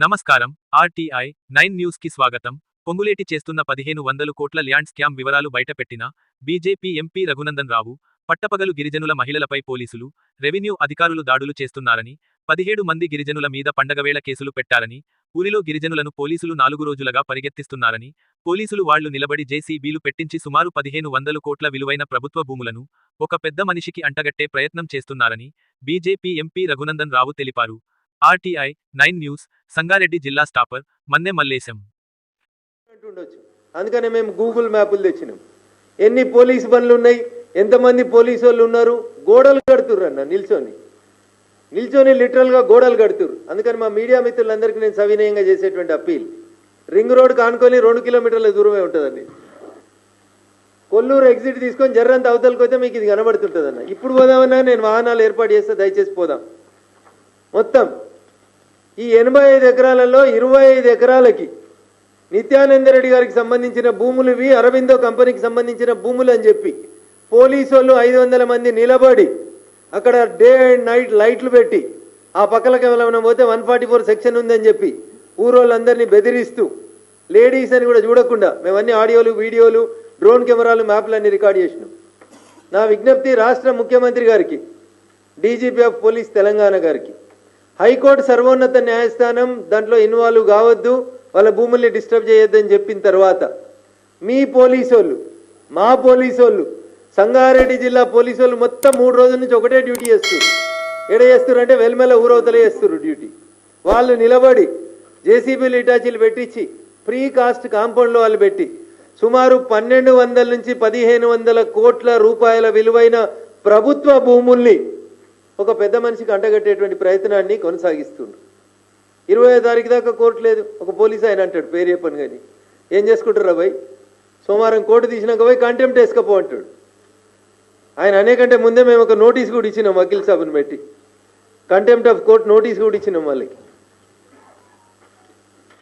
నమస్కారం. RTI nine న్యూస్కి స్వాగతం. పొంగులేటి చేస్తున్న పదిహేను వందలు కోట్ల ల్యాండ్ స్కామ్ వివరాలు బయటపెట్టిన బీజేపీ ఎంపీ రఘునందన్ రావు పట్టపగలు గిరిజనుల మహిళలపై పోలీసులు రెవెన్యూ అధికారులు దాడులు చేస్తున్నారని పదిహేడు మంది గిరిజనుల మీద పండగవేళ కేసులు పెట్టారని ఊరిలో గిరిజనులను పోలీసులు నాలుగు రోజులుగా పరిగెత్తిస్తున్నారని పోలీసులు వాళ్ళు నిలబడి జేసీబీలు పెట్టించి సుమారు పదిహేను వందలు కోట్ల విలువైన ప్రభుత్వ భూములను ఒక పెద్ద మనిషికి అంటగట్టే ప్రయత్నం చేస్తున్నారని బీజేపీ ఎంపీ రఘునందన్ రావు తెలిపారు. ఆర్టీఐ నైన్ న్యూస్ సంగారెడ్డి జిల్లా స్టాపర్ మన్నె మల్లేశం. అందుకనే మేము గూగుల్ మ్యాపులు తెచ్చినాం. ఎన్ని పోలీస్ బండ్లు ఉన్నాయి ఎంతమంది పోలీసు వాళ్ళు ఉన్నారు గోడలు కడుతుర్రు అన్న నిల్చొని. నిల్చొని లిటరల్గా గోడలు కడుతుర్రు. అందుకని మా మీడియా మిత్రులందరికీ నేను సవినయంగా చేసేటువంటి అప్పీల్. రింగ్ రోడ్ కానుకొని రెండు కిలోమీటర్ల దూరమే ఉంటుందండి. కొల్లూరు ఎగ్జిట్ తీసుకొని జర్రంత అవతలకి పోతే మీకు ఇది కనబడుతుంటుంది అన్న ఇప్పుడు పోదామన్నా నేను వాహనాలు ఏర్పాటు చేస్తే దయచేసి పోదాం. మొత్తం ఈ ఎనభై ఐదు ఎకరాలలో ఇరవై ఐదు ఎకరాలకి నిత్యానంద రెడ్డి గారికి సంబంధించిన భూములు ఇవి అరవిందో కంపెనీకి సంబంధించిన భూములు అని చెప్పి పోలీసు వాళ్ళు ఐదు వందల మంది నిలబడి అక్కడ డే అండ్ నైట్ లైట్లు పెట్టి ఆ పక్కలకి ఏమైనా పోతే వన్ ఫార్టీ ఫోర్ సెక్షన్ ఉందని చెప్పి ఊరోళ్ళందరినీ బెదిరిస్తూ లేడీస్ అని కూడా చూడకుండా మేమన్నీ ఆడియోలు వీడియోలు డ్రోన్ కెమెరాలు మ్యాప్లు అన్ని రికార్డ్ చేసినాం. నా విజ్ఞప్తి రాష్ట్ర ముఖ్యమంత్రి గారికి డీజీపీ ఆఫ్ పోలీస్ తెలంగాణ గారికి. హైకోర్టు సర్వోన్నత న్యాయస్థానం దాంట్లో ఇన్వాల్వ్ కావద్దు వాళ్ళ భూముల్ని డిస్టర్బ్ చేయొద్దని చెప్పిన తర్వాత మీ పోలీసోళ్ళు మా పోలీసోళ్ళు సంగారెడ్డి జిల్లా పోలీసోళ్ళు మొత్తం మూడు రోజుల నుంచి ఒకటే డ్యూటీ చేస్తారు ఎడ చేస్తారు అంటే వెల్మెల ఊరవతలే చేస్తారు డ్యూటీ. వాళ్ళు నిలబడి జేసీబీలు ఇటాచీలు పెట్టించి ప్రీ కాస్ట్ కాంపౌండ్లో వాళ్ళు పెట్టి సుమారు పన్నెండు వందల నుంచి పదిహేను వందల కోట్ల రూపాయల విలువైన ప్రభుత్వ భూముల్ని ఒక పెద్ద మనిషికి అంటగట్టేటువంటి ప్రయత్నాన్ని కొనసాగిస్తుండ్రు. ఇరవై తారీఖు దాకా కోర్టు లేదు. ఒక పోలీస్ ఆయన అంటాడు పేరు చెప్పను కానీ. ఏం చేసుకుంటారు భయ్ సోమవారం కోర్టు తీసినాక పోయి కంటెంప్ట్ వేసుకపో అంటాడు. ఆయన అనేకంటే ముందే మేము ఒక నోటీస్ కూడా ఇచ్చినాం వకీల్ సాబ్ని పెట్టి. కంటెంప్ట్ ఆఫ్ కోర్ట్ నోటీస్ కూడా ఇచ్చినాం వాళ్ళకి.